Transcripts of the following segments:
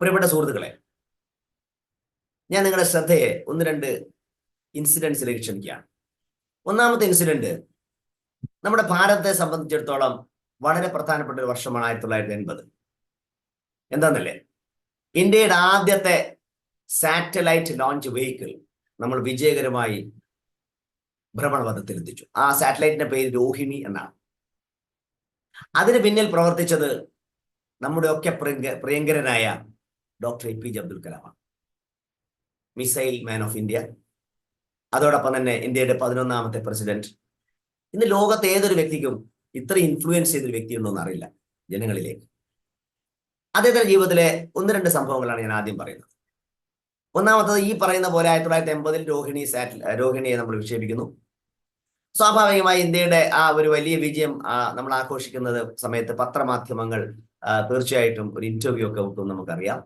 പ്രിയപ്പെട്ട സുഹൃത്തുക്കളെ ഞാൻ നിങ്ങളുടെ ശ്രദ്ധയെ ഒന്ന് രണ്ട് ഇൻസിഡൻസിലേക്ക് ക്ഷണിക്കുകയാണ്. ഒന്നാമത്തെ ഇൻസിഡന്റ് നമ്മുടെ ഭാരതത്തെ സംബന്ധിച്ചിടത്തോളം വളരെ പ്രധാനപ്പെട്ട ഒരു വർഷമാണ് ആയിരത്തി തൊള്ളായിരത്തി എൺപത്. എന്താന്നല്ലേ? ഇന്ത്യയുടെ ആദ്യത്തെ സാറ്റലൈറ്റ് ലോഞ്ച് വെഹിക്കിൾ നമ്മൾ വിജയകരമായി ഭ്രമണപഥത്തിൽ എത്തിച്ചു. ആ സാറ്റലൈറ്റിന്റെ പേര് രോഹിണി എന്നാണ്. അതിന് പിന്നിൽ പ്രവർത്തിച്ചത് നമ്മുടെ ഒക്കെ പ്രിയങ്ക പ്രിയങ്കരനായ doctor A P J Abdul കലാമാണ്. Missile man of India. അതോടൊപ്പം തന്നെ ഇന്ത്യയുടെ പതിനൊന്നാമത്തെ പ്രസിഡന്റ്. ഇന്ന് ലോകത്തെ ഏതൊരു വ്യക്തിക്കും ഇത്ര ഇൻഫ്ലുവൻസ് ചെയ്തൊരു വ്യക്തി ഉണ്ടോ എന്ന് അറിയില്ല ജനങ്ങളിലേക്ക്. അദ്ദേഹത്തിന്റെ ജീവിതത്തിലെ ഒന്ന് രണ്ട് സംഭവങ്ങളാണ് ഞാൻ ആദ്യം പറയുന്നത്. ഒന്നാമത്തത് ഈ പറയുന്ന പോലെ ആയിരത്തി തൊള്ളായിരത്തി എൺപതിൽ രോഹിണി സാറ്റ് രോഹിണിയെ നമ്മൾ വിക്ഷേപിക്കുന്നു. സ്വാഭാവികമായി ഇന്ത്യയുടെ ആ ഒരു വലിയ വിജയം നമ്മൾ ആഘോഷിക്കുന്നത് സമയത്ത് പത്രമാധ്യമങ്ങൾ തീർച്ചയായിട്ടും ഒരു ഇന്റർവ്യൂ ഒക്കെ കിട്ടും നമുക്കറിയാം.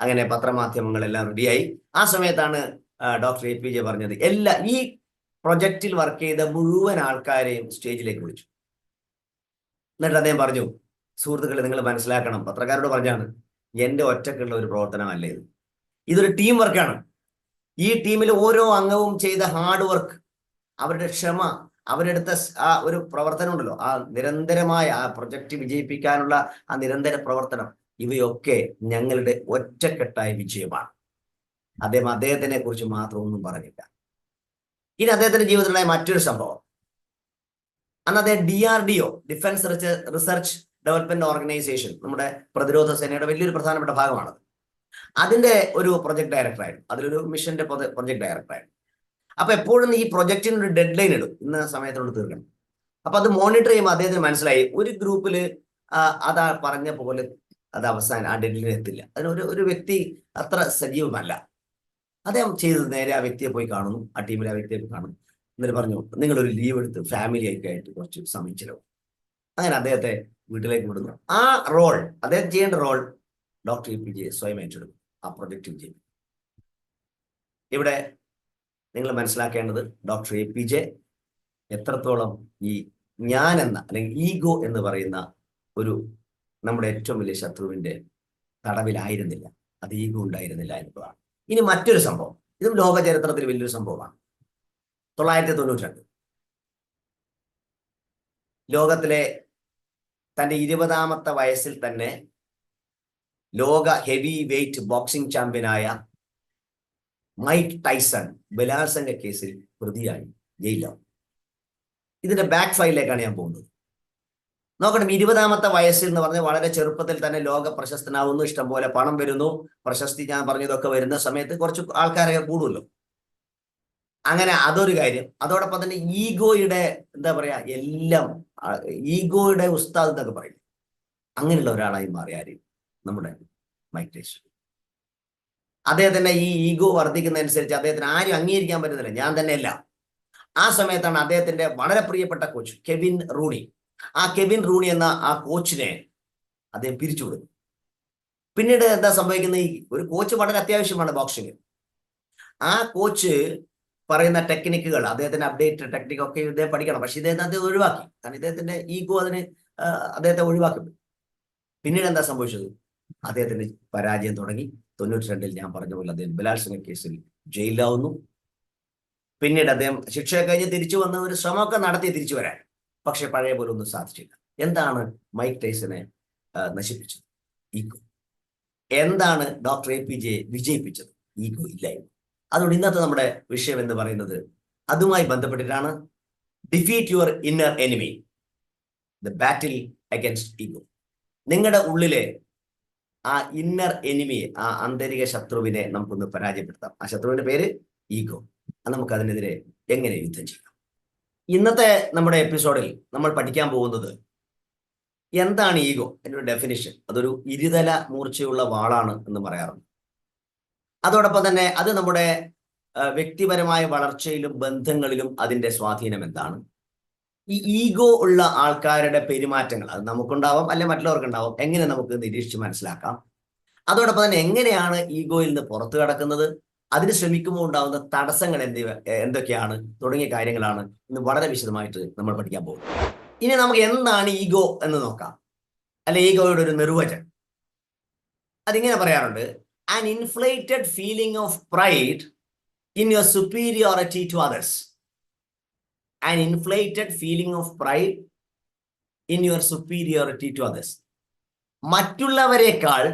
അങ്ങനെ പത്രമാധ്യമങ്ങളെല്ലാം റെഡിയായി ആ സമയത്താണ് ഡോക്ടർ എ പി ജെ പറഞ്ഞത് എല്ലാ ഈ പ്രൊജക്റ്റിൽ വർക്ക് ചെയ്ത മുഴുവൻ ആൾക്കാരെയും സ്റ്റേജിലേക്ക് വിളിച്ചു. എന്നിട്ട് അദ്ദേഹം പറഞ്ഞു സുഹൃത്തുക്കളെ നിങ്ങൾ മനസ്സിലാക്കണം പത്രക്കാരോട് പറഞ്ഞാണ് എന്റെ ഒറ്റക്കുള്ള ഒരു പ്രവർത്തനമല്ല ഇത്. ഇതൊരു ടീം വർക്കാണ് ഈ ടീമിൽ ഓരോ അംഗവും ചെയ്ത ഹാർഡ് വർക്ക് അവരുടെ ക്ഷമ അവരെടുത്ത ആ ഒരു പ്രവർത്തനം ഉണ്ടല്ലോ ആ നിരന്തരമായ ആ പ്രൊജക്റ്റ് വിജയിപ്പിക്കാനുള്ള ആ നിരന്തര പ്രവർത്തനം ഇവയൊക്കെ ഞങ്ങളുടെ ഒറ്റക്കെട്ടായ വിജയമാണ്. അദ്ദേഹം അദ്ദേഹത്തിനെ കുറിച്ച് മാത്രം ഒന്നും പറഞ്ഞില്ല. ഇനി അദ്ദേഹത്തിന്റെ ജീവിതത്തിലുണ്ടായ മറ്റൊരു സംഭവം. അന്ന് അദ്ദേഹം D R D O defence research development organisation നമ്മുടെ പ്രതിരോധ സേനയുടെ വലിയൊരു പ്രധാനപ്പെട്ട ഭാഗമാണത്. അതിന്റെ ഒരു പ്രൊജക്ട് ഡയറക്ടറായിരുന്നു അതിലൊരു മിഷന്റെ പ്രൊജക്ട് ഡയറക്ടറായിരുന്നു അപ്പൊ എപ്പോഴും ഈ പ്രൊജക്റ്റിന് ഒരു ഡെഡ് ലൈൻ ഇടും. ഇന്ന സമയത്തോട് തീർക്കണം. അപ്പൊ അത് മോണിറ്റർ ചെയ്യുമ്പോൾ അദ്ദേഹത്തിന് മനസ്സിലായി. ഒരു ഗ്രൂപ്പിൽ അതാ പറഞ്ഞ പോലെ അത് അവസാനം ആ ഡെഡ്ലൈൻ എത്തില്ല. അതിനൊരു ഒരു വ്യക്തി അത്ര സജീവമല്ല. അദ്ദേഹം ചെയ്തത് നേരെ ആ വ്യക്തിയെ പോയി കാണുന്നു. ആ ടീമിലെ ആ വ്യക്തിയെ പോയി കാണുന്നു. എന്നിട്ട് പറഞ്ഞു നിങ്ങളൊരു ലീവ് എടുത്ത് ഫാമിലി ഒക്കെ ആയിട്ട് കുറച്ച് സമയം ചിലവും അങ്ങനെ അദ്ദേഹത്തെ വീട്ടിലേക്ക് വിടുന്നു. ആ റോൾ അദ്ദേഹം ചെയ്യേണ്ട role doctor A P J സ്വയം ഏറ്റെടുക്കും. ആ പ്രൊജക്റ്റ് വിജയം ഇവിടെ നിങ്ങൾ മനസ്സിലാക്കേണ്ടത് ഡോക്ടർ എ പി ജെ എത്രത്തോളം ഈ ഞാൻ എന്ന അല്ലെങ്കിൽ ഈഗോ എന്ന് പറയുന്ന ഒരു നമ്മുടെ ഏറ്റവും വലിയ ശത്രുവിന്റെ തടവിലായിരുന്നില്ല. ഈഗോ ഉണ്ടായിരുന്നില്ല എന്നതാണ്. ഇനി മറ്റൊരു സംഭവം. ഇതും ലോക ചരിത്രത്തിൽ വലിയൊരു സംഭവമാണ്. തൊള്ളായിരത്തി തൊണ്ണൂറ്റി രണ്ട് ലോകത്തിലെ തന്റെ ഇരുപതാമത്തെ വയസ്സിൽ തന്നെ ലോക ഹെവി വെയ്റ്റ് ബോക്സിംഗ് ചാമ്പ്യനായ മൈക്ക് ടൈസൺ ബലാത്സംഗ കേസിൽ പ്രതിയായി. ജയിലാവും ഇതിന്റെ ബാക്ക് ഫയലിലേക്കാണ് ഞാൻ പോകുന്നത്. നോക്കണം ഇരുപതാമത്തെ വയസ്സിൽ എന്ന് പറഞ്ഞാൽ വളരെ ചെറുപ്പത്തിൽ തന്നെ ലോക പ്രശസ്തനാവുന്നു ഇഷ്ടംപോലെ പണം വരുന്നു. പ്രശസ്തി ഞാൻ പറഞ്ഞതൊക്കെ വരുന്ന സമയത്ത് കുറച്ച് ആൾക്കാരൊക്കെ കൂടുമല്ലോ. അങ്ങനെ അതൊരു കാര്യം. അതോടൊപ്പം തന്നെ ഈഗോയുടെ എന്താ പറയാ എല്ലാം ഈഗോയുടെ ഉസ്താദ് എന്നൊക്കെ പറയും. അങ്ങനെയുള്ള ഒരാളായി മാറി ആരും? നമ്മുടെ മൈക്ക് ടൈസൺ അദ്ദേഹത്തിന്റെ ഈ ഈഗോ വർദ്ധിക്കുന്നതനുസരിച്ച് അദ്ദേഹത്തിന് ആരും അംഗീകരിക്കാൻ പറ്റുന്നില്ല. ഞാൻ തന്നെയല്ല. ആ സമയത്താണ് അദ്ദേഹത്തിന്റെ വളരെ പ്രിയപ്പെട്ട കോച്ച് കെവിൻ റൂണി. ആ കെവിൻ റൂണി എന്ന ആ കോച്ചിനെ അദ്ദേഹം കൊടുത്തു പിന്നീട് എന്താ സംഭവിക്കുന്നത്? ഈ ഒരു കോച്ച് വളരെ അത്യാവശ്യമാണ് ബോക്സിംഗ് ആ കോച്ച് പറയുന്ന ടെക്നിക്കുകൾ അദ്ദേഹത്തിന്റെ അപ്ഡേറ്റ് ടെക്നിക്ക് ഒക്കെ ഇദ്ദേഹം പഠിക്കണം. പക്ഷെ ഇദ്ദേഹത്തെ അദ്ദേഹം ഒഴിവാക്കി. കാരണം ഇദ്ദേഹത്തിന്റെ ഈഗോ അതിന് അദ്ദേഹത്തെ ഒഴിവാക്കി പിന്നീട് എന്താ സംഭവിച്ചത്? അദ്ദേഹത്തിന്റെ പരാജയം തുടങ്ങി. തൊണ്ണൂറ്റി രണ്ടിൽ ഞാൻ പറഞ്ഞ പോലെ അദ്ദേഹം ബലാത്സംഗ കേസിൽ ജയിലിലാവുന്നു. പിന്നീട് അദ്ദേഹം ശിക്ഷ കഴിഞ്ഞ് തിരിച്ചു വന്ന ഒരു ശ്രമമൊക്കെ നടത്തി തിരിച്ചു വരാൻ. പക്ഷെ പഴയ പോലെ ഒന്നും സാധിച്ചില്ല. എന്താണ് മൈക്ക് ടൈസനെ നശിപ്പിച്ചത്? ഈഗോ. എന്താണ് ഡോക്ടർ എ പി ജെ വിജയിപ്പിച്ചത്? ഈഗോ ഇല്ലായ്മ. അതുകൊണ്ട് ഇന്നത്തെ നമ്മുടെ വിഷയം എന്ന് പറയുന്നത് അതുമായി ബന്ധപ്പെട്ടിട്ടാണ്. Defeat your inner enemy. The battle against ego. നിങ്ങളുടെ ഉള്ളിലെ ആ ഇന്നർ എനിമിയെ ആ ആന്തരിക ശത്രുവിനെ നമുക്കൊന്ന് പരാജയപ്പെടുത്താം. ആ ശത്രുവിന്റെ പേര് ഈഗോ. നമുക്ക് അതിനെതിരെ എങ്ങനെ യുദ്ധം ചെയ്യാം? ഇന്നത്തെ നമ്മുടെ എപ്പിസോഡിൽ നമ്മൾ പഠിക്കാൻ പോകുന്നത് എന്താണ് ഈഗോ എന്നൊരു ഡെഫിനിഷൻ അതൊരു ഇരുതല മൂർച്ചയുള്ള വാളാണ് എന്ന് പറയാറുണ്ട്. അതോടൊപ്പം തന്നെ അത് നമ്മുടെ വ്യക്തിപരമായ വളർച്ചയിലും ബന്ധങ്ങളിലും അതിന്റെ സ്വാധീനം എന്താണ്? ഈ ഈഗോ ഉള്ള ആൾക്കാരുടെ പെരുമാറ്റങ്ങൾ അത് നമുക്കുണ്ടാവാം അല്ലെ മറ്റുള്ളവർക്കുണ്ടാവാം എങ്ങനെ നമുക്ക് നിരീക്ഷിച്ച് മനസ്സിലാക്കാം? അതോടൊപ്പം തന്നെ എങ്ങനെയാണ് ഈഗോയിൽ നിന്ന് പുറത്തു കടക്കുന്നത്? അതിന് ശ്രമിക്കുമ്പോൾ ഉണ്ടാകുന്ന തടസ്സങ്ങൾ എന്ത് എന്തൊക്കെയാണ് തുടങ്ങിയ കാര്യങ്ങളാണ് ഇന്ന് വളരെ വിശദമായിട്ട് നമ്മൾ പഠിക്കാൻ പോകും ഇനി നമുക്ക് എന്താണ് ഈഗോ എന്ന് നോക്കാം. അല്ലെ ഈഗോയുടെ ഒരു നിർവചനം. അതിങ്ങനെ പറയാറുണ്ട് an inflated feeling of pride in your superiority to others an inflated feeling of pride in your superiority to others മറ്റുള്ളവരെക്കാൾ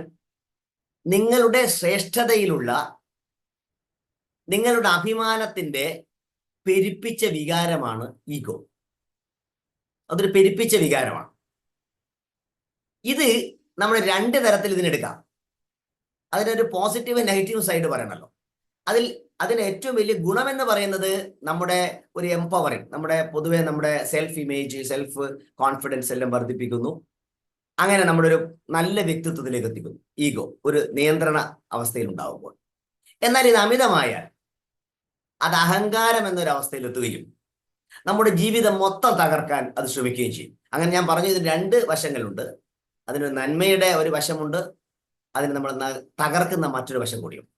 നിങ്ങളുടെ ശ്രേഷ്ഠതയിലുള്ള നിങ്ങളുടെ അഭിമാനത്തിന്റെ പെരുപ്പിച്ച വികാരമാണ് ഈഗോ. അതൊരു പെരുപ്പിച്ച വികാരമാണ്. ഇത് നമ്മൾ രണ്ട് തരത്തിൽ ഇതിനെടുക്കാം അതിനൊരു പോസിറ്റീവ് നെഗറ്റീവ് സൈഡ് പറയണല്ലോ. അതിൽ അതിന് ഏറ്റവും വലിയ ഗുണമെന്ന് പറയുന്നത് നമ്മുടെ ഒരു എംപവറിങ് നമ്മുടെ പൊതുവെ നമ്മുടെ സെൽഫ് ഇമേജ് സെൽഫ് കോൺഫിഡൻസ് എല്ലാം വർദ്ധിപ്പിക്കുന്നു. അങ്ങനെ നമ്മുടെ ഒരു നല്ല വ്യക്തിത്വത്തിലേക്ക് എത്തിക്കുന്നു. ഈഗോ ഒരു നിയന്ത്രണ അവസ്ഥയിൽ ഉണ്ടാകുമ്പോൾ എന്നാൽ ഇത് അമിതമായാൽ അത് അഹങ്കാരം എന്നൊരവസ്ഥയിൽ എത്തുകയും നമ്മുടെ ജീവിതം മൊത്തം തകർക്കാൻ അത് ശ്രമിക്കുകയും ചെയ്യും. അങ്ങനെ ഞാൻ പറഞ്ഞു ഇതിന് രണ്ട് വശങ്ങളുണ്ട്. അതിന് നന്മയുടെ ഒരു വശമുണ്ട് അതിന് നമ്മൾ തകർക്കുന്ന മറ്റൊരു വശം കൂടിയുണ്ട്.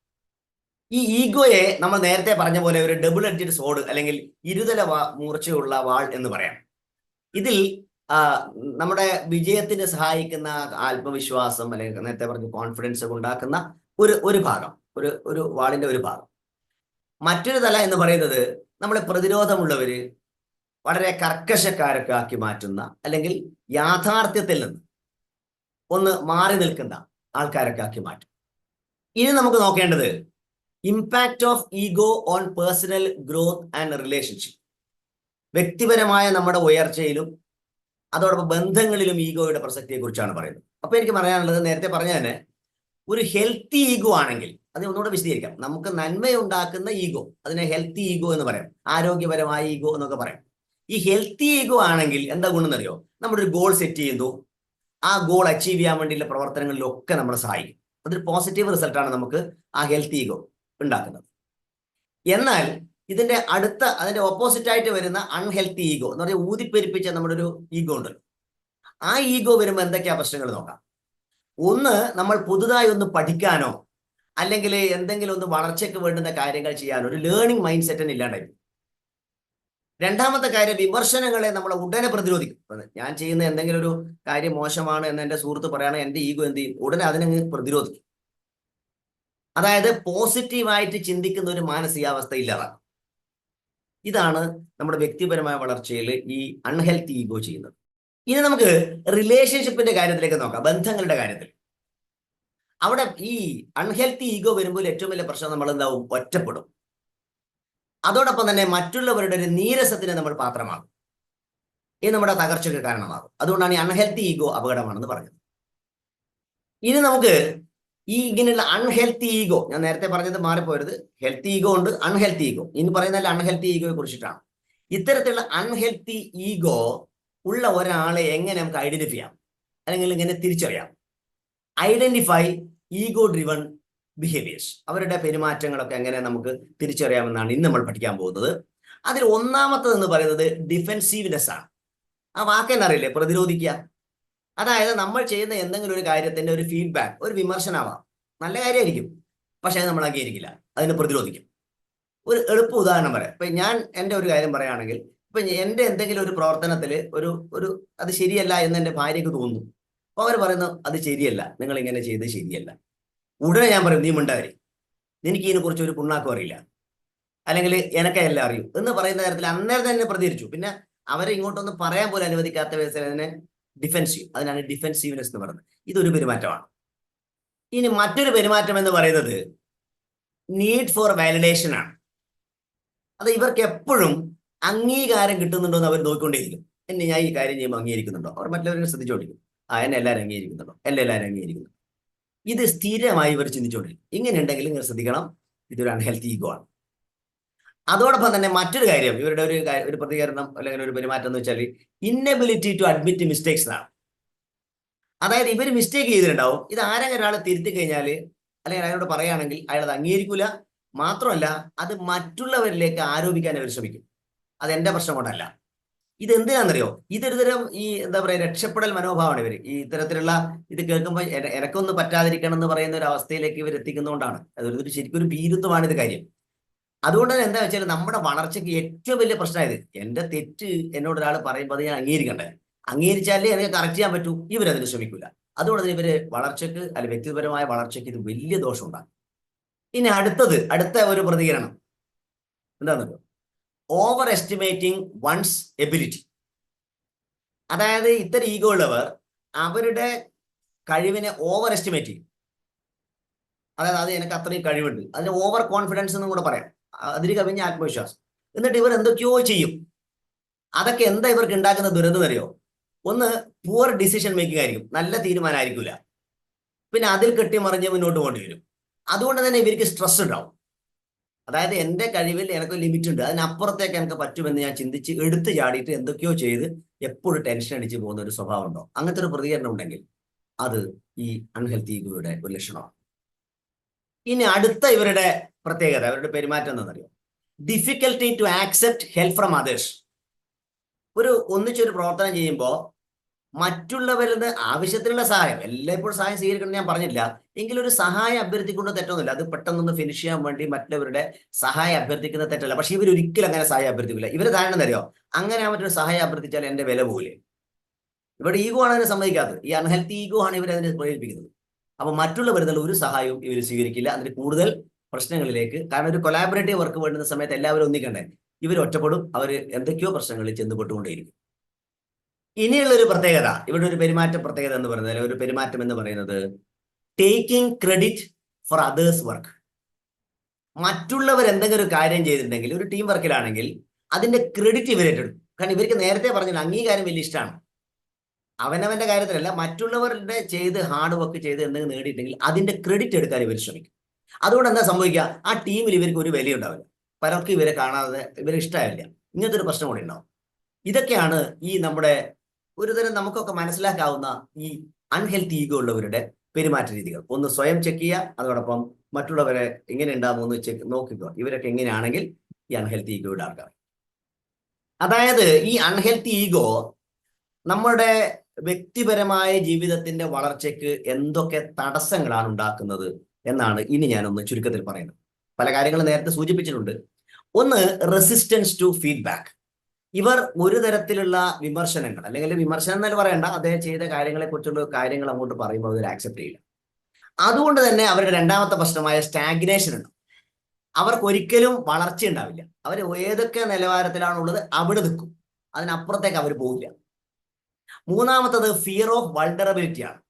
ഈ ഈഗോയെ നമ്മൾ നേരത്തെ പറഞ്ഞ പോലെ ഒരു ഡബിൾ എഡ്ജഡ് സോഡ് അല്ലെങ്കിൽ ഇരുതല മൂർച്ചയുള്ള വാൾ എന്ന് പറയാം. ഇതിൽ നമ്മുടെ വിജയത്തിന് സഹായിക്കുന്ന ആത്മവിശ്വാസം അല്ലെങ്കിൽ നേരത്തെ പറഞ്ഞ കോൺഫിഡൻസ് ഉണ്ടാക്കുന്ന ഒരു ഒരു ഭാഗം ഒരു ഒരു വാളിന്റെ ഒരു ഭാഗം. മറ്റൊരു തല എന്ന് പറയുന്നത് നമ്മളെ പ്രതിരോധമുള്ളവര് വളരെ കർക്കശക്കാരൊക്കെ ആക്കി മാറ്റുന്ന അല്ലെങ്കിൽ യാഥാർത്ഥ്യത്തിൽ നിന്ന് ഒന്ന് മാറി നിൽക്കുന്ന ആൾക്കാരൊക്കെ ആക്കി മാറ്റും. ഇനി നമുക്ക് നോക്കേണ്ടത് impact of ego on personal growth and relationship വ്യക്തിപരമായ നമ്മുടെ ഉയർച്ചയിലും അതോടൊപ്പം ബന്ധങ്ങളിലും ഈഗോയുടെ പ്രസക്തിയെ കുറിച്ചാണ് പറയുന്നത്. അപ്പൊ എനിക്ക് പറയാനുള്ളത് നേരത്തെ പറഞ്ഞ തന്നെ ഒരു ഹെൽത്തി ഈഗോ ആണെങ്കിൽ അത് ഒന്നുകൂടെ വിശദീകരിക്കാം. നമുക്ക് നന്മയുണ്ടാക്കുന്ന ഈഗോ അതിനെ ഹെൽത്തി ഈഗോ എന്ന് പറയാം. ആരോഗ്യപരമായ ഈഗോ എന്നൊക്കെ പറയാം. ഈ ഹെൽത്തി ഈഗോ ആണെങ്കിൽ എന്താ ഗുണം എന്നറിയോ? നമ്മുടെ ഒരു ഗോൾ സെറ്റ് ചെയ്യുന്നു. ആ ഗോൾ അച്ചീവ് ചെയ്യാൻ വേണ്ടിയുള്ള പ്രവർത്തനങ്ങളിലൊക്കെ നമ്മളെ സഹായിക്കും. അതൊരു പോസിറ്റീവ് റിസൾട്ടാണ് നമുക്ക് ആ ഹെൽത്തി ഈഗോ ഉണ്ടാക്കുന്നത്. എന്നാൽ ഇതിന്റെ അടുത്ത അതിന്റെ ഓപ്പോസിറ്റ് ആയിട്ട് വരുന്ന അൺഹെൽത്തി ഈഗോ എന്ന് പറഞ്ഞാൽ ഊതിപ്പെരിപ്പിച്ച നമ്മുടെ ഒരു ഈഗോ ഉണ്ടല്ലോ. ആ ഈഗോ വരുമ്പോൾ എന്തൊക്കെയാ പ്രശ്നങ്ങൾ നോക്കാം? ഒന്ന് നമ്മൾ പുതുതായി ഒന്ന് പഠിക്കാനോ അല്ലെങ്കിൽ എന്തെങ്കിലും ഒന്ന് വളർച്ചയ്ക്ക് വേണ്ടുന്ന കാര്യങ്ങൾ ചെയ്യാൻ ഒരു ലേണിംഗ് മൈൻഡ് സെറ്റിന് ഇല്ലാണ്ടായി. രണ്ടാമത്തെ കാര്യം വിമർശനങ്ങളെ നമ്മൾ ഉടനെ പ്രതിരോധിക്കും. ഞാൻ ചെയ്യുന്ന എന്തെങ്കിലും ഒരു കാര്യം മോശമാണ് എന്ന് എന്റെ സുഹൃത്ത് പറയുകയാണ് എന്റെ ഈഗോ എന്ത് ചെയ്യും? ഉടനെ അതിനെ പ്രതിരോധിക്കും. അതായത് പോസിറ്റീവായിട്ട് ചിന്തിക്കുന്ന ഒരു മാനസികാവസ്ഥ ഇല്ലാതാക്കും. ഇതാണ് നമ്മുടെ വ്യക്തിപരമായ വളർച്ചയിൽ ഈ അൺഹെൽത്തി ഈഗോ ചെയ്യുന്നത്. ഇനി നമുക്ക് റിലേഷൻഷിപ്പിന്റെ കാര്യത്തിലേക്ക് നോക്കാം ബന്ധങ്ങളുടെ കാര്യത്തിൽ. അവിടെ ഈ അൺഹെൽത്തി ഈഗോ വരുമ്പോൾ ഏറ്റവും വലിയ പ്രശ്നം നമ്മൾ എന്താവും? ഒറ്റപ്പെടും. അതോടൊപ്പം തന്നെ മറ്റുള്ളവരുടെ ഒരു നീരസത്തിന് നമ്മൾ പാത്രമാകും ഇത് നമ്മുടെ തകർച്ചയ്ക്ക് കാരണമാകും. അതുകൊണ്ടാണ് ഈ അൺഹെൽത്തി ഈഗോ അപകടമാണെന്ന് പറഞ്ഞത്. ഇനി നമുക്ക് ഈ ഇങ്ങനെയുള്ള അൺഹെൽത്തി ഈഗോ ഞാൻ നേരത്തെ പറഞ്ഞത് മാറിപ്പോയത് ഹെൽത്തി ഈഗോ ഉണ്ട് അൺഹെൽത്തി ഈഗോ ഇനി പറയുന്നതല്ല അൺഹെൽത്തി ഈഗോയെ കുറിച്ചിട്ടാണ്. ഇത്തരത്തിലുള്ള അൺഹെൽത്തി ഈഗോ ഉള്ള ഒരാളെ എങ്ങനെ നമുക്ക് ഐഡന്റിഫൈ ചെയ്യാം? അല്ലെങ്കിൽ ഇങ്ങനെ തിരിച്ചറിയാം? ഐഡന്റിഫൈ ഈഗോ ഡ്രിവൺ ബിഹേവിയേഴ്സ് അവരുടെ പെരുമാറ്റങ്ങളൊക്കെ എങ്ങനെ നമുക്ക് തിരിച്ചറിയാമെന്നാണ് ഇന്ന് നമ്മൾ പഠിക്കാൻ പോകുന്നത്. അതിൽ ഒന്നാമത്തത് എന്ന് പറയുന്നത് ഡിഫെൻസീവ്നെസ് ആണ്. ആ വാക്കെന്നറിയില്ലേ പ്രതിരോധിക്കുക. അതായത് നമ്മൾ ചെയ്യുന്ന എന്തെങ്കിലും ഒരു കാര്യത്തിന്റെ ഒരു ഫീഡ്ബാക്ക് ഒരു വിമർശനമാവാം. നല്ല കാര്യമായിരിക്കും. പക്ഷെ അത് നമ്മൾ അംഗീകരിക്കില്ല. അതിനെ പ്രതിരോധിക്കും. ഒരു എളുപ്പ ഉദാഹരണം പറയാം. ഇപ്പൊ ഞാൻ എന്റെ ഒരു കാര്യം പറയുകയാണെങ്കിൽ ഇപ്പൊ എന്റെ എന്തെങ്കിലും ഒരു പ്രവർത്തനത്തിൽ ഒരു ഒരു അത് ശരിയല്ല എന്ന് എന്റെ ഭാര്യയ്ക്ക് തോന്നുന്നു. അപ്പൊ അവർ പറയുന്നു അത് ശരിയല്ല. നിങ്ങൾ ഇങ്ങനെ ചെയ്ത് ശരിയല്ല. ഉടനെ ഞാൻ പറയും നീ മിണ്ടാവരി നിനക്ക് ഇതിനെ കുറിച്ച് ഒരു പുണ്ണാക്കം അറിയില്ല. അല്ലെങ്കിൽ എനക്ക എല്ലാം അറിയും. എന്ന് പറയുന്ന തരത്തിൽ അന്നേരം തന്നെ പ്രതികരിച്ചു. പിന്നെ അവരെ ഇങ്ങോട്ടൊന്നും പറയാൻ പോലും അനുവദിക്കാത്ത വിധത്തിൽ അതിനെ ഡിഫെൻസീവ് അതിനാണ് ഡിഫെൻസീവ്നെസ് എന്ന് പറയുന്നത്. ഇതൊരു പെരുമാറ്റമാണ്. ഇനി മറ്റൊരു പെരുമാറ്റം എന്ന് പറയുന്നത് നീഡ് ഫോർ വാലിഡേഷൻ ആണ്. അത് ഇവർക്ക് എപ്പോഴും അംഗീകാരം കിട്ടുന്നുണ്ടോ എന്ന് അവർ നോക്കിക്കൊണ്ടേയിരിക്കും. എന്നെ ഞാൻ ഈ കാര്യം ചെയ്യുമ്പോൾ അംഗീകരിക്കുന്നുണ്ടോ? അവർ മറ്റുള്ളവരെ ശ്രദ്ധിച്ചുകൊണ്ടിരിക്കും. ആ എന്നെ എല്ലാവരും അംഗീകരിക്കുന്നുണ്ടോ എന്നെ എല്ലാവരും അംഗീകരിക്കുന്നു ഇത് സ്ഥിരമായി ഇവർ ചിന്തിച്ചുകൊണ്ടിരിക്കും ഇങ്ങനെ ഉണ്ടെങ്കിൽ നിങ്ങൾ ശ്രദ്ധിക്കണം. ഇതൊരു അൺഹെൽത്തി ഈഗോ ആണ്. അതോടൊപ്പം തന്നെ മറ്റൊരു കാര്യം ഇവരുടെ ഒരു ഒരു പ്രതികരണം അല്ലെങ്കിൽ ഒരു പെരുമാറ്റം എന്ന് വെച്ചാൽ ഇന്നബിലിറ്റി ടു അഡ്മിറ്റ് മിസ്റ്റേക്സ് ആണ് അതായത് ഇവർ മിസ്റ്റേക്ക് ചെയ്തിട്ടുണ്ടാവും. ഇത് ആരെങ്കിലും ഒരാൾ തിരുത്തി കഴിഞ്ഞാൽ അല്ലെങ്കിൽ അയാളോട് പറയുകയാണെങ്കിൽ അയാൾ അത് അംഗീകരിക്കൂല. മാത്രമല്ല അത് മറ്റുള്ളവരിലേക്ക് ആരോപിക്കാൻ അവർ ശ്രമിക്കും. അത് എന്റെ പ്രശ്നം കൊണ്ടല്ല. ഇത് എന്തിനാണെന്നറിയോ ഇതൊരുതരം ഈ എന്താ പറയുക രക്ഷപ്പെടൽ മനോഭാവമാണ് ഇവർ ഈ ഇത്തരത്തിലുള്ള ഇത് കേൾക്കുമ്പോൾ എന- എനക്കൊന്നും പറ്റാതിരിക്കണം എന്ന് പറയുന്ന ഒരു അവസ്ഥയിലേക്ക് ഇവർ എത്തിക്കുന്നതുകൊണ്ടാണ്. അതൊരു ശരിക്കും ഒരു ഭീരുത്വമാണ് ഇത് കാര്യം. അതുകൊണ്ട് തന്നെ എന്താ വെച്ചാൽ നമ്മുടെ വളർച്ചയ്ക്ക് ഏറ്റവും വലിയ പ്രശ്നമായത് എന്റെ തെറ്റ് എന്നോട് ഒരാൾ പറയുമ്പോൾ അത് ഞാൻ അംഗീകരിക്കണ്ടേ? അംഗീകരിച്ചാലേ എനിക്ക് കറക്റ്റ് ചെയ്യാൻ പറ്റൂ. ഇവരതിന് ശ്രമിക്കില്ല അതുകൊണ്ട് തന്നെ ഇവർ വളർച്ചയ്ക്ക് അല്ലെങ്കിൽ വ്യക്തിപരമായ വളർച്ചയ്ക്ക് ഇത് വലിയ ദോഷം ഉണ്ടാകും ഇനി അടുത്തത് അടുത്ത ഒരു പ്രതികരണം. എന്താണെന്നല്ലോ ഓവർ എസ്റ്റിമേറ്റിംഗ് വൺസ് എബിലിറ്റി അതായത് ഇത്തരം ഈഗോ ഉള്ളവർ അവരുടെ കഴിവിനെ ഓവർ എസ്റ്റിമേറ്റ് ചെയ്യും. അതായത് അത് എനിക്ക് അത്രയും കഴിവുണ്ട്. അതിന് ഓവർ കോൺഫിഡൻസ് എന്നും കൂടെ പറയാം. അതിന് കവിഞ്ഞ ആത്മവിശ്വാസം. എന്നിട്ട് ഇവർ എന്തൊക്കെയോ ചെയ്യും. അതൊക്കെ എന്താ ഇവർക്ക് ഉണ്ടാക്കുന്ന ദുരന്തം അറിയോ ഒന്ന് പുവർ ഡിസിഷൻ മേക്കിംഗ് ആയിരിക്കും. നല്ല തീരുമാനമായിരിക്കില്ല പിന്നെ അതിൽ കെട്ടിമറിഞ്ഞ് മുന്നോട്ട് പോകേണ്ടി വരും അതുകൊണ്ട് തന്നെ ഇവർക്ക് സ്ട്രെസ് ഉണ്ടാവും. അതായത് എന്റെ കഴിവിൽ എനിക്ക് ലിമിറ്റ് ഉണ്ട്. അതിനപ്പുറത്തേക്ക് എനിക്ക് പറ്റുമെന്ന് ഞാൻ ചിന്തിച്ച് എടുത്തു ചാടിയിട്ട് എന്തൊക്കെയോ ചെയ്ത് എപ്പോഴും ടെൻഷൻ അടിച്ച് പോകുന്ന ഒരു സ്വഭാവം ഉണ്ടോ? അങ്ങനത്തെ ഒരു പ്രതികരണം ഉണ്ടെങ്കിൽ അത് ഈ അൺഹെൽത്തി ഈഗോയുടെ ഒരു ലക്ഷണമാണ്. ഇനി അടുത്ത ഇവരുടെ പ്രത്യേകത അവരുടെ പെരുമാറ്റം എന്താണെന്നറിയോ difficulty to accept help from others ഒരു ഒന്നിച്ചൊരു പ്രവർത്തനം ചെയ്യുമ്പോൾ മറ്റുള്ളവരിൽ നിന്ന് ആവശ്യത്തിനുള്ള സഹായം. എല്ലായ്പ്പോഴും സഹായം സ്വീകരിക്കണം ഞാൻ പറഞ്ഞില്ല എങ്കിലും ഒരു സഹായം അഭ്യർത്ഥിക്കൊണ്ട് തെറ്റൊന്നുമില്ല. അത് പെട്ടെന്നൊന്ന് ഫിനിഷ് ചെയ്യാൻ വേണ്ടി മറ്റുള്ളവരുടെ സഹായം അഭ്യർത്ഥിക്കുന്ന തെറ്റല്ല. പക്ഷെ ഇവർ ഒരിക്കലും അങ്ങനെ സഹായം അഭ്യർത്ഥിക്കില്ല. ഇവരെ ധാരണ തരുമോ അങ്ങനെ മറ്റൊരു സഹായം അഭ്യർത്ഥിച്ചാൽ എന്റെ വില പോലെ ഇവിടെ ഈഗോ ആണ് അതിനെ സമ്മതിക്കാത്തത്. ഈ അൺഹെൽത്തി ഈഗോ ആണ് ഇവരെ അതിനെ പ്രേരിപ്പിക്കുന്നത്. അപ്പൊ മറ്റുള്ളവരിൽ ഒരു സഹായവും ഇവർ സ്വീകരിക്കില്ല. അതിന് കൂടുതൽ പ്രശ്നങ്ങളിലേക്ക് കാരണം ഒരു കൊലാബറേറ്റീവ് വർക്ക് വേണ്ടുന്ന സമയത്ത് എല്ലാവരും ഒന്നിക്കണ്ടേ? ഇവർ ഒറ്റപ്പെടും. അവർ എന്തൊക്കെയോ പ്രശ്നങ്ങളിൽ ചെന്നുപെട്ടുകൊണ്ടേയിരിക്കും. ഒരു പ്രത്യേകത ഇവിടെ ഒരു പെരുമാറ്റ പ്രത്യേകത എന്ന് പറയുന്നത് അല്ലെങ്കിൽ ഒരു പെരുമാറ്റം എന്ന് പറയുന്നത് taking credit for others work മറ്റുള്ളവർ എന്തെങ്കിലും ഒരു കാര്യം ചെയ്തിട്ടുണ്ടെങ്കിൽ ഒരു ടീം വർക്കിലാണെങ്കിൽ അതിന്റെ ക്രെഡിറ്റ് ഇവർ ഏറ്റെടുക്കും. കാരണം ഇവർക്ക് നേരത്തെ പറഞ്ഞില്ല അംഗീകാരം വലിയ ഇഷ്ടമാണ്. അവനവന്റെ കാര്യത്തിലല്ല മറ്റുള്ളവരുടെ ചെയ്ത് ഹാർഡ് വർക്ക് ചെയ്ത് എന്തെങ്കിലും നേടിയിട്ടുണ്ടെങ്കിൽ അതിന്റെ ക്രെഡിറ്റ് എടുക്കാൻ ഇവർ ശ്രമിക്കും. അതുകൊണ്ട് എന്താ സംഭവിക്കുക? ആ ടീമിൽ ഇവർക്ക് ഒരു വിലയുണ്ടാവില്ല. പലർക്കും ഇവരെ കാണാതെ ഇവരെ ഇഷ്ടമായില്ല ഇങ്ങനത്തെ ഒരു പ്രശ്നം കൂടി ഉണ്ടാവും. ഇതൊക്കെയാണ് ഈ നമ്മുടെ ഒരുതരം നമുക്കൊക്കെ മനസ്സിലാക്കാവുന്ന ഈ അൺഹെൽത്തി ഈഗോ ഉള്ളവരുടെ പെരുമാറ്റ രീതികൾ. ഒന്ന് സ്വയം ചെക്ക് ചെയ്യുക അതോടൊപ്പം മറ്റുള്ളവരെ എങ്ങനെ ഉണ്ടാകുമെന്ന് ചെക്ക് നോക്കുക ഇവരൊക്കെ എങ്ങനെയാണെങ്കിൽ ഈ അൺഹെൽത്തി ഈഗോയുടെ ആൾക്കാർ അതായത് ഈ അൺഹെൽത്തി ഈഗോ നമ്മുടെ വ്യക്തിപരമായ ജീവിതത്തിന്റെ വളർച്ചയ്ക്ക് എന്തൊക്കെ തടസ്സങ്ങളാണ് ഉണ്ടാക്കുന്നത് എന്നാണ് ഇനി ഞാനൊന്ന് ചുരുക്കത്തിൽ പറയുന്നത്. പല കാര്യങ്ങളും നേരത്തെ സൂചിപ്പിച്ചിട്ടുണ്ട്. ഒന്ന് റെസിസ്റ്റൻസ് ടു ഫീഡ്ബാക്ക് ഇവർ ഒരു തരത്തിലുള്ള വിമർശനങ്ങൾ അല്ലെങ്കിൽ വിമർശനം എന്നാൽ പറയണ്ട അദ്ദേഹം ചെയ്ത കാര്യങ്ങളെ കുറിച്ചുള്ള കാര്യങ്ങൾ അങ്ങോട്ട് പറയുമ്പോൾ അവർ ആക്സെപ്റ്റ് ചെയ്യില്ല. അതുകൊണ്ട് തന്നെ അവരുടെ രണ്ടാമത്തെ പ്രശ്നമായ സ്റ്റാഗ്നേഷൻ ഉണ്ട്. അവർക്ക് ഒരിക്കലും വളർച്ച ഉണ്ടാവില്ല. അവർ ഏതൊക്കെ നിലവാരത്തിലാണുള്ളത് അവിടെ നിൽക്കും. അതിനപ്പുറത്തേക്ക് അവർ പോകില്ല മൂന്നാമത്തത് ഫിയർ ഓഫ് വൾഡറബിലിറ്റി ആണ്.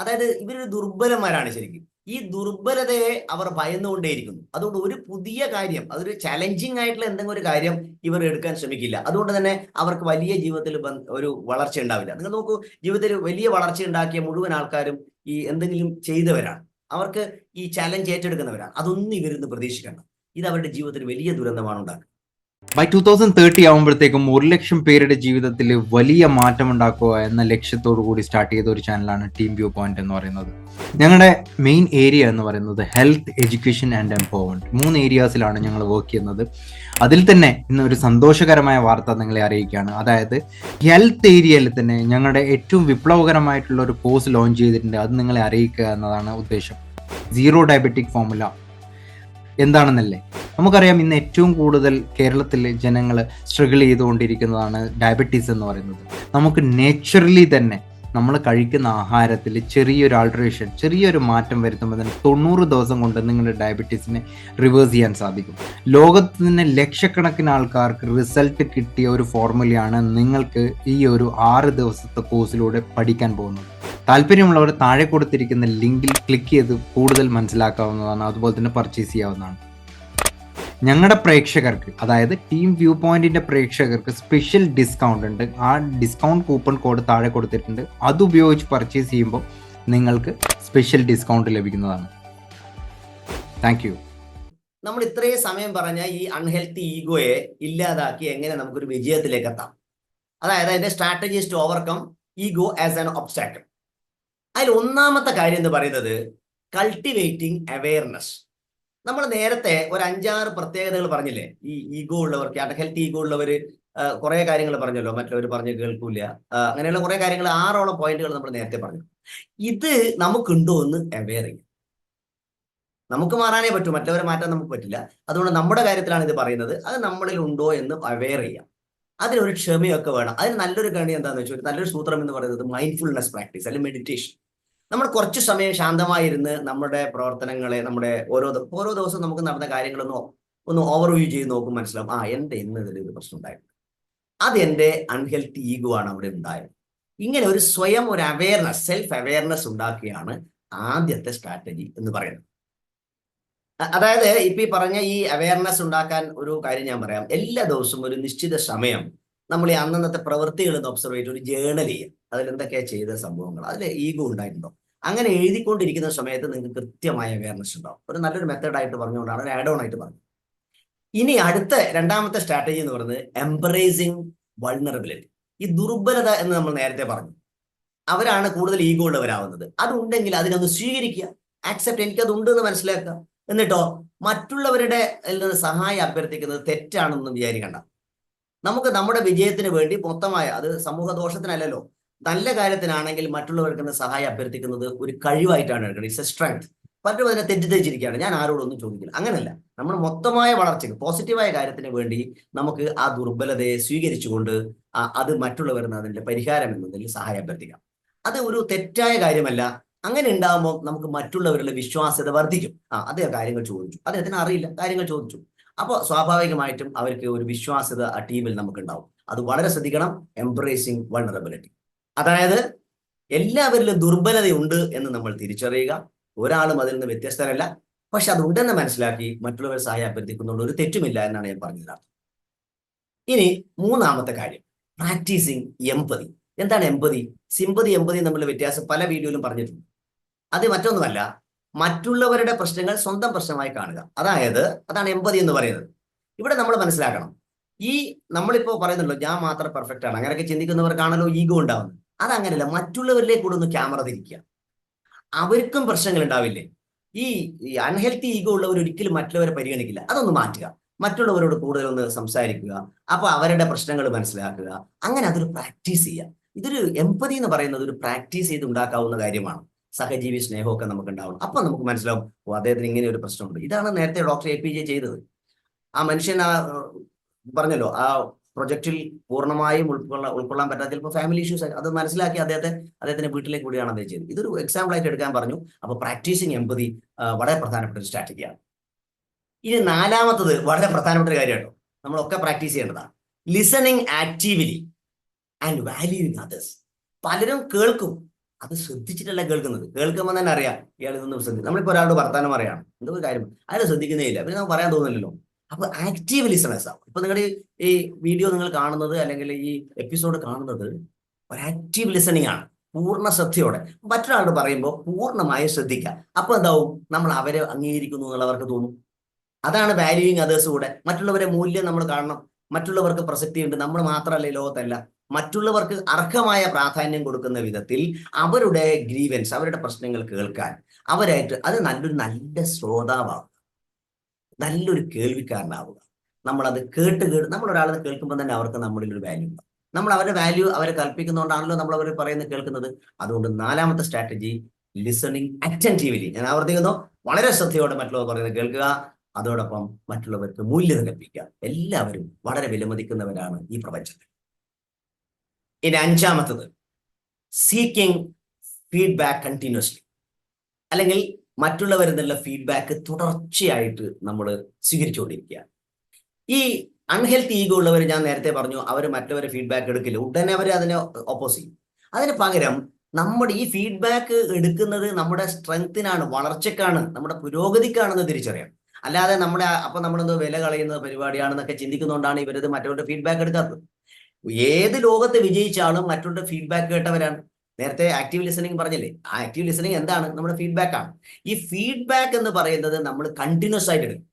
അതായത് ഇവരൊരു ദുർബലന്മാരാണ് ശരിക്കും. ഈ ദുർബലതയെ അവർ ഭയന്നുകൊണ്ടേയിരിക്കുന്നു. അതുകൊണ്ട് ഒരു പുതിയ കാര്യം അതൊരു ചലഞ്ചിങ് ആയിട്ടുള്ള എന്തെങ്കിലും ഒരു കാര്യം ഇവർ എടുക്കാൻ ശ്രമിക്കില്ല. അതുകൊണ്ട് തന്നെ അവർക്ക് വലിയ ജീവിതത്തിൽ ഒരു വളർച്ച ഉണ്ടാവില്ല. നിങ്ങൾ നോക്കൂ ജീവിതത്തിൽ വലിയ വളർച്ച ഉണ്ടാക്കിയ മുഴുവൻ ആൾക്കാരും ഈ എന്തെങ്കിലും ചെയ്തവരാണ്. അവർക്ക് ഈ ചലഞ്ച് ഏറ്റെടുക്കുന്നവരാണ്. അതൊന്നും ഇവരിന്ന് പ്രതീക്ഷിക്കണം ഇത് അവരുടെ ജീവിതത്തിൽ വലിയ ദുരന്തമാണ് ഉണ്ടാക്കുക ബൈ ടൂ തൗസൻഡ് തേർട്ടി ആകുമ്പോഴത്തേക്കും ഒരു ലക്ഷം പേരുടെ ജീവിതത്തിൽ വലിയ മാറ്റം ഉണ്ടാക്കുക എന്ന ലക്ഷ്യത്തോടു കൂടി സ്റ്റാർട്ട് ചെയ്ത ഒരു ചാനലാണ് ടീം വ്യൂ പോയിന്റ് എന്ന് പറയുന്നത്. ഞങ്ങളുടെ മെയിൻ ഏരിയ എന്ന് പറയുന്നത് ഹെൽത്ത് എഡ്യൂക്കേഷൻ ആൻഡ് എംപവർമെന്റ് മൂന്ന് ഏരിയാസിലാണ് ഞങ്ങൾ വർക്ക് ചെയ്യുന്നത്. അതിൽ തന്നെ ഇന്ന് ഒരു സന്തോഷകരമായ വാർത്ത നിങ്ങളെ അറിയിക്കുകയാണ്. അതായത് ഹെൽത്ത് ഏരിയയിൽ തന്നെ ഞങ്ങളുടെ ഏറ്റവും വിപ്ലവകരമായിട്ടുള്ള ഒരു കോഴ്സ് ലോഞ്ച് ചെയ്തിട്ടുണ്ട്. അത് നിങ്ങളെ അറിയിക്കുക എന്നതാണ് ഉദ്ദേശം. സീറോ ഡയബറ്റിക് ഫോമുല എന്താണെന്നല്ലേ? നമുക്കറിയാം ഇന്ന് ഏറ്റവും കൂടുതൽ കേരളത്തിലെ ജനങ്ങൾ സ്ട്രഗിൾ ചെയ്തുകൊണ്ടിരിക്കുന്നതാണ് ഡയബറ്റീസ് എന്ന് പറയുന്നത്. നമുക്ക് നേച്ചുറലി തന്നെ നമ്മൾ കഴിക്കുന്ന ആഹാരത്തിൽ ചെറിയൊരു ആൾട്രേഷൻ ചെറിയൊരു മാറ്റം വരുത്തുമ്പോൾ തന്നെ തൊണ്ണൂറ് ദിവസം കൊണ്ട് നിങ്ങളുടെ ഡയബറ്റീസിനെ റിവേഴ്സ് ചെയ്യാൻ സാധിക്കും. ലോകത്ത് തന്നെ ലക്ഷക്കണക്കിന് ആൾക്കാർക്ക് റിസൾട്ട് കിട്ടിയ ഒരു ഫോർമുലയാണ് നിങ്ങൾക്ക് ഈ ഒരു ആറ് ദിവസത്തെ കോഴ്സിലൂടെ പഠിക്കാൻ പോകുന്നത്. താല്പര്യമുള്ളവർ താഴെ കൊടുത്തിരിക്കുന്ന ലിങ്കിൽ ക്ലിക്ക് ചെയ്ത് കൂടുതൽ മനസ്സിലാക്കാവുന്നതാണ് അതുപോലെ തന്നെ പർച്ചേസ് ചെയ്യാവുന്നതാണ്. ഞങ്ങളുടെ പ്രേക്ഷകർക്ക് അതായത് ടീം വ്യൂ പോയിന്റിന്റെ പ്രേക്ഷകർക്ക് സ്പെഷ്യൽ ഡിസ്കൗണ്ട് ഉണ്ട്. ആ ഡിസ്കൗണ്ട് കൂപ്പൺ കോഡ് താഴെ കൊടുത്തിട്ടുണ്ട്. അത് ഉപയോഗിച്ച് പർച്ചേസ് ചെയ്യുമ്പോൾ നിങ്ങൾക്ക് സ്പെഷ്യൽ ഡിസ്കൗണ്ട് ലഭിക്കുന്നതാണ്. താങ്ക് യു നമ്മൾ ഇത്രയും സമയം പറഞ്ഞ ഈ അൺഹെൽത്തി ഈഗോയെ ഇല്ലാതാക്കി എങ്ങനെ നമുക്കൊരു വിജയത്തിലേക്ക് എത്താം അതായത് അതിന്റെ strategies to overcome ego as an obstacle അതിൽ ഒന്നാമത്തെ കാര്യം എന്ന് പറയുന്നത് കൾട്ടിവേറ്റിംഗ് അവയർനെസ് നമ്മൾ നേരത്തെ ഒരു അഞ്ചാറ് പ്രത്യേകതകൾ പറഞ്ഞില്ലേ? ഈ ഈഗോ ഉള്ളവർക്ക് ഹെൽത്ത് ഈഗോ ഉള്ളവർ കുറെ കാര്യങ്ങൾ പറഞ്ഞല്ലോ. മറ്റുള്ളവർ പറഞ്ഞ് കേൾക്കൂല. അങ്ങനെയുള്ള കുറെ കാര്യങ്ങൾ ആറോളം പോയിന്റുകൾ നമ്മൾ നേരത്തെ പറഞ്ഞു. ഇത് നമുക്കുണ്ടോ എന്ന് അവെയർ ചെയ്യും. നമുക്ക് മാറാനേ പറ്റൂ. മറ്റുള്ളവരെ മാറ്റാൻ നമുക്ക് പറ്റില്ല. അതുകൊണ്ട് നമ്മുടെ കാര്യത്തിലാണ് ഇത് പറയുന്നത്. അത് നമ്മളിൽ ഉണ്ടോ എന്ന് അവെയർ ചെയ്യാം. അതിനൊരു ക്ഷമയൊക്കെ വേണം. അതിന് നല്ലൊരു കണി എന്താണെന്ന് വെച്ചാൽ നല്ലൊരു സൂത്രം എന്ന് പറയുന്നത് മൈൻഡ്ഫുൾനെസ് പ്രാക്ടീസ് അല്ലെങ്കിൽ മെഡിറ്റേഷൻ നമ്മൾ കുറച്ച് സമയം ശാന്തമായിരുന്ന് നമ്മുടെ പ്രവർത്തനങ്ങളെ നമ്മുടെ ഓരോ ഓരോ ദിവസവും നമുക്ക് നടന്ന കാര്യങ്ങളൊന്ന് ഒന്ന് ഓവർവ്യൂ ചെയ്ത് നോക്കും മനസ്സിലാവും ആ എന്റെ ഇന്ന് ഇതിൽ ഒരു പ്രശ്നം ഉണ്ടായിരുന്നു അത് എന്റെ അൺഹെൽത്തി ഈഗോ ആണ് അവിടെ ഉണ്ടായത്. ഇങ്ങനെ ഒരു സ്വയം ഒരു അവയർനെസ് സെൽഫ് അവയർനെസ് ഉണ്ടാക്കിയാണ് ആദ്യത്തെ സ്ട്രാറ്റജി എന്ന് പറയുന്നത്. അതായത് ഇപ്പൊ ഈ പറഞ്ഞ ഈ അവയർനെസ് ഉണ്ടാക്കാൻ ഒരു കാര്യം ഞാൻ പറയാം. എല്ലാ ദിവസവും ഒരു നിശ്ചിത സമയം നമ്മൾ ഈ അന്നന്നത്തെ പ്രവൃത്തികൾ ഒബ്സർവ് ചെയ്തിട്ട് ഒരു ജേണൽ ചെയ്യുക. അതിൽ എന്തൊക്കെയാ ചെയ്ത സംഭവങ്ങൾ? അതിൽ ഈഗോ ഉണ്ടായിട്ടുണ്ടോ? അങ്ങനെ എഴുതിക്കൊണ്ടിരിക്കുന്ന സമയത്ത് നിങ്ങൾക്ക് കൃത്യമായ അവയർനെസ് ഉണ്ടാവും. ഒരു നല്ലൊരു മെത്തേഡായിട്ട് പറഞ്ഞുകൊണ്ടാണ് ഒരു ആഡ് ഓൺ ആയിട്ട് പറഞ്ഞത്. ഇനി അടുത്ത രണ്ടാമത്തെ സ്ട്രാറ്റജി എന്ന് പറയുന്നത് എംബറേസിങ് വൾണറബിലിറ്റി ഈ ദുർബലത എന്ന് നമ്മൾ നേരത്തെ പറഞ്ഞു. അവരാണ് കൂടുതൽ ഈഗോ ഉള്ളവരാവുന്നത്. അതുണ്ടെങ്കിൽ അതിനൊന്ന് സ്വീകരിക്കുക. ആക്സെപ്റ്റ് എനിക്കതുണ്ട് എന്ന് മനസ്സിലാക്കുക. എന്നിട്ടോ മറ്റുള്ളവരുടെ സഹായം അഭ്യർത്ഥിക്കുന്നത് തെറ്റാണെന്ന് വിചാരിക്കണ്ട. നമുക്ക് നമ്മുടെ വിജയത്തിന് വേണ്ടി മൊത്തമായ അത് സമൂഹ ദോഷത്തിനല്ലല്ലോ നല്ല കാര്യത്തിനാണെങ്കിൽ മറ്റുള്ളവർക്ക് സഹായം അഭ്യർത്ഥിക്കുന്നത് ഒരു കഴിവായിട്ടാണ് എടുക്കുന്നത്. ഇറ്റ്സ് എ സ്ട്രെങ്ത് പറ്റും അതിനെ തെറ്റിദ്ധരിച്ചിരിക്കുകയാണ്. ഞാൻ ആരോടൊന്നും ചോദിക്കില്ല. അങ്ങനല്ല. നമ്മൾ മൊത്തമായ വളർച്ചയ്ക്ക് പോസിറ്റീവായ കാര്യത്തിന് വേണ്ടി നമുക്ക് ആ ദുർബലതയെ സ്വീകരിച്ചുകൊണ്ട് അത് മറ്റുള്ളവരിൽ അതിന്റെ പരിഹാരം എന്നതിൽ സഹായം അഭ്യർത്ഥിക്കാം. അത് ഒരു തെറ്റായ കാര്യമല്ല. അങ്ങനെ ഉണ്ടാകുമ്പോൾ നമുക്ക് മറ്റുള്ളവരുടെ വിശ്വാസ്യത വർദ്ധിക്കും. ആ അദ്ദേഹം കാര്യങ്ങൾ ചോദിച്ചു. അദ്ദേഹത്തിന് അറിയില്ല. കാര്യങ്ങൾ ചോദിച്ചു. അപ്പോൾ സ്വാഭാവികമായിട്ടും അവർക്ക് ഒരു വിശ്വാസ്യത ആ ടീമിൽ നമുക്ക് ഉണ്ടാവും അത് വളരെ ശ്രദ്ധിക്കണം. എംബ്രേസിങ് വൾണറബിലിറ്റി അതായത് എല്ലാവരിലും ദുർബലതയുണ്ട് എന്ന് നമ്മൾ തിരിച്ചറിയുക. ഒരാളും അതിൽ നിന്ന് വ്യത്യസ്തരല്ല. പക്ഷെ അതുണ്ടെന്ന് മനസ്സിലാക്കി മറ്റുള്ളവരെ സഹായം അഭ്യർത്ഥിക്കുന്നതുകൊണ്ട് ഒരു തെറ്റുമില്ല എന്നാണ് ഞാൻ പറഞ്ഞത് ഇനി മൂന്നാമത്തെ കാര്യം. പ്രാക്ടീസിങ് എമ്പതി എന്താണ് എമ്പതി സിമ്പതി എമ്പതി തമ്മിലുള്ള വ്യത്യാസം പല വീഡിയോയിലും പറഞ്ഞിട്ടുണ്ട്. അത് മറ്റൊന്നുമല്ല മറ്റുള്ളവരുടെ പ്രശ്നങ്ങൾ സ്വന്തം പ്രശ്നമായി കാണുക. അതായത് അതാണ് എമ്പതി എന്ന് പറയുന്നത്. ഇവിടെ നമ്മൾ മനസ്സിലാക്കണം. ഈ നമ്മളിപ്പോ പറയുന്നുണ്ടോ ഞാൻ മാത്രം പെർഫെക്റ്റ് ആണ്. അങ്ങനെയൊക്കെ ചിന്തിക്കുന്നവർക്കാണല്ലോ ഈഗോ ഉണ്ടാവുന്നത്. അതങ്ങനെയല്ല മറ്റുള്ളവരിലേക്ക് കൂടെ ഒന്ന് ക്യാമറ തിരിക്കുക. അവർക്കും പ്രശ്നങ്ങൾ ഉണ്ടാവില്ലേ? ഈ അൺഹെൽത്തി ഈഗോ ഉള്ളവർ ഒരിക്കലും മറ്റുള്ളവരെ പരിഗണിക്കില്ല. അതൊന്ന് മാറ്റുക. മറ്റുള്ളവരോട് കൂടുതൽ ഒന്ന് സംസാരിക്കുക. അപ്പൊ അവരുടെ പ്രശ്നങ്ങൾ മനസ്സിലാക്കുക. അങ്ങനെ അതൊരു പ്രാക്ടീസ് ചെയ്യുക. ഇതൊരു എമ്പതി എന്ന് പറയുന്നത് ഒരു പ്രാക്ടീസ് ചെയ്ത് ഉണ്ടാക്കാവുന്ന കാര്യമാണ്. സഹജീവി സ്നേഹമൊക്കെ നമുക്ക് ഉണ്ടാവും അപ്പൊ നമുക്ക് മനസ്സിലാവും അദ്ദേഹത്തിന് ഇങ്ങനെ ഒരു പ്രശ്നമുണ്ട്. ഇതാണ് നേരത്തെ ഡോക്ടർ എ പി ജെ ചെയ്തത്. ആ മനുഷ്യൻ ആ പറഞ്ഞല്ലോ ആ പ്രൊജക്റ്റിൽ പൂർണമായും ഉൾക്കൊള്ളാൻ ഉൾക്കൊള്ളാൻ പറ്റാത്ത ചിലപ്പോൾ ഫാമിലി ഇഷ്യൂസ് അത് മനസ്സിലാക്കി അദ്ദേഹത്തെ അദ്ദേഹത്തിന്റെ വീട്ടിലേക്ക് കൂടിയാണ് അദ്ദേഹം ചെയ്തത്. ഇതൊരു എക്സാമ്പിൾ ആയിട്ട് എടുക്കാൻ പറഞ്ഞു. അപ്പൊ പ്രാക്ടീസിങ് എമ്പതി വളരെ പ്രധാനപ്പെട്ട ഒരു സ്ട്രാറ്റജിയാണ് ഇനി നാലാമത്തത് വളരെ പ്രധാനപ്പെട്ട ഒരു കാര്യമാണ് നമ്മളൊക്കെ പ്രാക്ടീസ് ചെയ്യേണ്ടതാണ്. Listening actively and valuing others പലരും കേൾക്കും. അത് ശ്രദ്ധിച്ചിട്ടല്ല കേൾക്കുന്നത്. കേൾക്കുമ്പോൾ തന്നെ അറിയാം ഇയാൾ ഇതൊന്നും ശ്രദ്ധിക്കും നമ്മളിപ്പോ ഒരാളോട് വർത്താനം പറയാണ് എന്തൊരു കാര്യം? അയാൾ ശ്രദ്ധിക്കുന്നേ ഇല്ല. പിന്നെ നമുക്ക് പറയാൻ തോന്നുന്നില്ലല്ലോ. അപ്പൊ ആക്റ്റീവ് ലിസണേഴ്സ് ആവും. ഇപ്പൊ നിങ്ങളുടെ ഈ വീഡിയോ നിങ്ങൾ കാണുന്നത് അല്ലെങ്കിൽ ഈ എപ്പിസോഡ് കാണുന്നത് ഒരു ആക്റ്റീവ് ലിസണിങ് ആണ്. പൂർണ ശ്രദ്ധയോടെ. മറ്റൊരാളോട് പറയുമ്പോൾ പൂർണമായും ശ്രദ്ധിക്കുക അപ്പൊ എന്താവും? നമ്മൾ അവരെ അംഗീകരിക്കുന്നു എന്നുള്ളവർക്ക് തോന്നും. അതാണ് വാല്യൂയിങ് അതേഴ്സ് കൂടെ. മറ്റുള്ളവരെ മൂല്യം നമ്മൾ കാണണം. മറ്റുള്ളവർക്ക് പ്രസക്തി ഉണ്ട് നമ്മൾ മാത്രമല്ല ലോകത്തല്ല. മറ്റുള്ളവർക്ക് അർഹമായ പ്രാധാന്യം കൊടുക്കുന്ന വിധത്തിൽ അവരുടെ ഗ്രീവൻസ് അവരുടെ പ്രശ്നങ്ങൾ കേൾക്കാൻ അവരായിട്ട് അത് നല്ലൊരു നല്ല ശ്രോതാവാകുക നല്ലൊരു കേൾവിക്കാരനാവുക. നമ്മളത് കേട്ട് കേട്ട് നമ്മൾ ഒരാളെ കേൾക്കുമ്പോൾ തന്നെ അവർക്ക് നമ്മളിൽ ഒരു വാല്യൂ ഉണ്ടാവും. നമ്മൾ അവരുടെ വാല്യൂ അവരെ കൽപ്പിക്കുന്നതുകൊണ്ടാണല്ലോ നമ്മൾ അവർ പറയുന്നത് കേൾക്കുന്നത്. അതുകൊണ്ട് നാലാമത്തെ സ്ട്രാറ്റജി ലിസണിങ് അറ്റന്റീവ്ലി ഞാൻ ആവർത്തിക്കുന്നു. വളരെ ശ്രദ്ധയോടെ മറ്റുള്ളവർ പറയുന്നത് കേൾക്കുക. അതോടൊപ്പം മറ്റുള്ളവർക്ക് മൂല്യം കൽപ്പിക്കുക. എല്ലാവരും വളരെ വിലമതിക്കുന്നവരാണ് ഈ പ്രപഞ്ചത്തിൽ. ഇനി അഞ്ചാമത്തത് സീക്കിംഗ് ഫീഡ്ബാക്ക് കണ്ടിന്യൂസ്ലി അല്ലെങ്കിൽ മറ്റുള്ളവരിൽ നിന്നുള്ള ഫീഡ്ബാക്ക് തുടർച്ചയായിട്ട് നമ്മൾ സ്വീകരിച്ചുകൊണ്ടിരിക്കുക ഈ അൺഹെൽത്തി ഈഗോ ഉള്ളവർ ഞാൻ നേരത്തെ പറഞ്ഞു അവർ മറ്റുള്ളവരെ ഫീഡ്ബാക്ക് എടുക്കില്ല. ഉടനെ അവർ അതിനെ ഓപ്പോസ് ചെയ്യും. അതിന് പകരം നമ്മുടെ ഈ ഫീഡ്ബാക്ക് എടുക്കുന്നത് നമ്മുടെ സ്ട്രെങ്ത്തിനാണ് വളർച്ചക്കാണ് നമ്മുടെ പുരോഗതിക്കാണെന്ന് തിരിച്ചറിയാം അല്ലാതെ നമ്മുടെ അപ്പൊ നമ്മളെന്തോ വില കളയുന്ന പരിപാടിയാണെന്നൊക്കെ ചിന്തിക്കുന്നതുകൊണ്ടാണ് ഇവരത് മറ്റവരുടെ ഫീഡ്ബാക്ക് എടുക്കാത്തത്. ഏത് ലോകത്ത് വിജയിച്ചാലും മറ്റുള്ളവരുടെ ഫീഡ്ബാക്ക് കേട്ടവരാണ്. നേരത്തെ ആക്റ്റീവ് ലിസണിങ് പറഞ്ഞില്ലേ? ആ ആക്റ്റീവ് ലിസണിങ് എന്താണ്? നമ്മുടെ ഫീഡ്ബാക്ക് ആണ്. ഈ ഫീഡ്ബാക്ക് എന്ന് പറയുന്നത് നമ്മൾ കണ്ടിന്യൂസ് ആയിട്ട് എടുക്കും.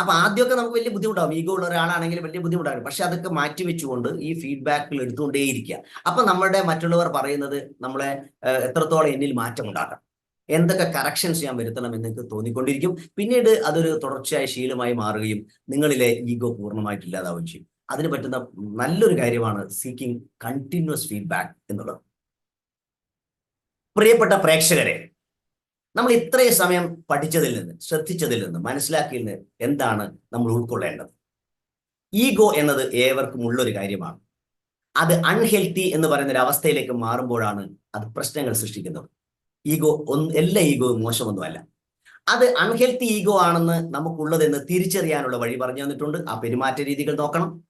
അപ്പൊ ആദ്യമൊക്കെ നമുക്ക് വലിയ ബുദ്ധിമുട്ടാവും. ഈഗോ ഉള്ള ഒരാളാണെങ്കിൽ വലിയ ബുദ്ധിമുട്ടാകും പക്ഷെ അതൊക്കെ മാറ്റി വെച്ചുകൊണ്ട് ഈ ഫീഡ്ബാക്കിൽ എടുത്തുകൊണ്ടേയിരിക്കുക അപ്പൊ നമ്മുടെ മറ്റുള്ളവർ പറയുന്നത് നമ്മളെ എത്രത്തോളം എന്നിൽ മാറ്റം ഉണ്ടാക്കാം എന്തൊക്കെ കറക്ഷൻസ് ഞാൻ വരുത്തണം എന്നൊക്കെ തോന്നിക്കൊണ്ടിരിക്കും. പിന്നീട് അതൊരു തുടർച്ചയായ ശീലമായി മാറുകയും നിങ്ങളിലെ ഈഗോ പൂർണമായിട്ട് ഇല്ലാതാവുകയും ചെയ്യും. അതിന് പറ്റുന്ന നല്ലൊരു കാര്യമാണ് സീക്കിംഗ് കണ്ടിന്യൂസ് ഫീഡ്ബാക്ക് എന്നുള്ളത്. പ്രിയപ്പെട്ട പ്രേക്ഷകരെ നമ്മൾ ഇത്രയും സമയം പഠിച്ചതിൽ നിന്ന് ശ്രദ്ധിച്ചതിൽ നിന്ന് മനസ്സിലാക്കിയതിൽ നിന്ന് എന്താണ് നമ്മൾ ഉൾക്കൊള്ളേണ്ടത്? ഈഗോ എന്നത് ഏവർക്കും ഉള്ളൊരു കാര്യമാണ്. അത് അൺഹെൽത്തി എന്ന് പറയുന്ന ഒരു അവസ്ഥയിലേക്ക് മാറുമ്പോഴാണ് അത് പ്രശ്നങ്ങൾ സൃഷ്ടിക്കുന്നത്. ഈഗോ ഒന്ന് എല്ലാ ഈഗോയും മോശമൊന്നുമല്ല. അത് അൺഹെൽത്തി ഈഗോ ആണെന്ന് നമുക്കുള്ളതെന്ന് തിരിച്ചറിയാനുള്ള വഴി പറഞ്ഞു തന്നിട്ടുണ്ട്. ആ പെരുമാറ്റ രീതികൾ നോക്കണം.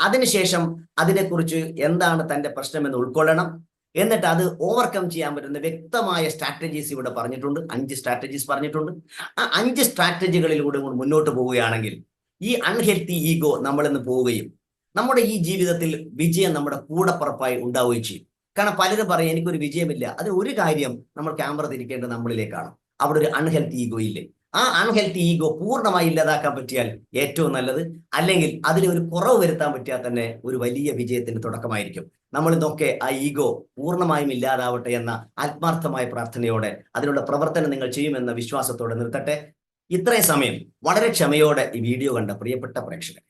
അതിനുശേഷം അതിനെക്കുറിച്ച് എന്താണ് തന്റെ പ്രശ്നമെന്ന് ഉൾക്കൊള്ളണം. എന്നിട്ട് അത് ഓവർകം ചെയ്യാൻ പറ്റുന്ന വ്യക്തമായ സ്ട്രാറ്റജീസ് ഇവിടെ പറഞ്ഞിട്ടുണ്ട്. അഞ്ച് സ്ട്രാറ്റജീസ് പറഞ്ഞിട്ടുണ്ട്. ആ അഞ്ച് സ്ട്രാറ്റജികളിലൂടെ മുന്നോട്ട് പോവുകയാണെങ്കിൽ ഈ അൺഹെൽത്തി ഈഗോ നമ്മളിന്ന് പോവുകയും നമ്മുടെ ഈ ജീവിതത്തിൽ വിജയം നമ്മുടെ കൂടപ്പുറപ്പായി ഉണ്ടാവുകയും ചെയ്യും. കാരണം പലരും പറയും എനിക്കൊരു വിജയമില്ല. അതിന് ഒരു കാര്യം നമ്മൾ ക്യാമറ തിരിക്കേണ്ടത് നമ്മളിലേക്കാണ്. അവിടെ ഒരു അൺഹെൽത്തി ഈഗോ ഇല്ലേ? ആ അൺഹെൽത്തി ഈഗോ പൂർണമായി ഇല്ലാതാക്കാൻ പറ്റിയാൽ ഏറ്റവും നല്ലത്. അല്ലെങ്കിൽ അതിൽ ഒരു കുറവ് വരുത്താൻ പറ്റിയാൽ തന്നെ ഒരു വലിയ വിജയത്തിന്റെ തുടക്കമായിരിക്കും. നമ്മൾ ഇതൊക്കെ ആ ഈഗോ പൂർണമായും ഇല്ലാതാവട്ടെ എന്ന ആത്മാർത്ഥമായ പ്രാർത്ഥനയോടെ അതിനുള്ള പ്രവർത്തനം നിങ്ങൾ ചെയ്യുമെന്ന വിശ്വാസത്തോടെ നിർത്തട്ടെ. ഇത്രയും സമയം വളരെ ക്ഷമയോടെ ഈ വീഡിയോ കണ്ട പ്രിയപ്പെട്ട പ്രേക്ഷകർ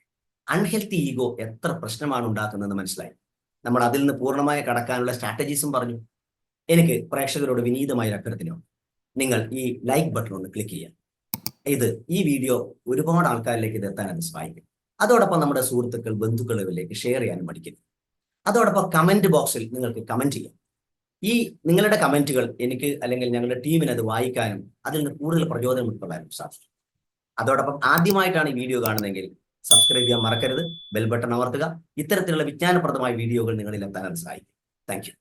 അൺഹെൽത്തി ഈഗോ എത്ര പ്രശ്നമാണ് ഉണ്ടാക്കുന്നതെന്ന് മനസ്സിലായി. നമ്മൾ അതിൽ നിന്ന് പൂർണമായി കടക്കാനുള്ള സ്ട്രാറ്റജീസും പറഞ്ഞു. എനിക്ക് പ്രേക്ഷകരോട് വിനീതമായ അഭ്യർത്ഥനയോ നിങ്ങൾ ഈ ലൈക്ക് ബട്ടൺ ഒന്ന് ക്ലിക്ക് ചെയ്യുക. ഇത് ഈ വീഡിയോ ഒരുപാട് ആൾക്കാരിലേക്ക് ഇത് എത്താൻ അത് സഹായിക്കും. അതോടൊപ്പം നമ്മുടെ സുഹൃത്തുക്കൾ ബന്ധുക്കളിലേക്ക് ഷെയർ ചെയ്യാനും പഠിക്കുന്നു അതോടൊപ്പം കമന്റ് ബോക്സിൽ നിങ്ങൾക്ക് കമന്റ് ചെയ്യാം. ഈ നിങ്ങളുടെ കമന്റുകൾ എനിക്ക് അല്ലെങ്കിൽ ഞങ്ങളുടെ ടീമിന് അത് വായിക്കാനും അതിൽ നിന്ന് കൂടുതൽ പ്രചോദനം ഉൾക്കൊള്ളാനും സാധിക്കും. അതോടൊപ്പം ആദ്യമായിട്ടാണ് ഈ വീഡിയോ കാണുന്നതെങ്കിൽ സബ്സ്ക്രൈബ് ചെയ്യാൻ മറക്കരുത് ബെൽ ബട്ടൺ അമർത്തുക ഇത്തരത്തിലുള്ള വിജ്ഞാനപ്രദമായ വീഡിയോകൾ നിങ്ങളിൽ എത്താൻ അത് സഹായിക്കും. താങ്ക്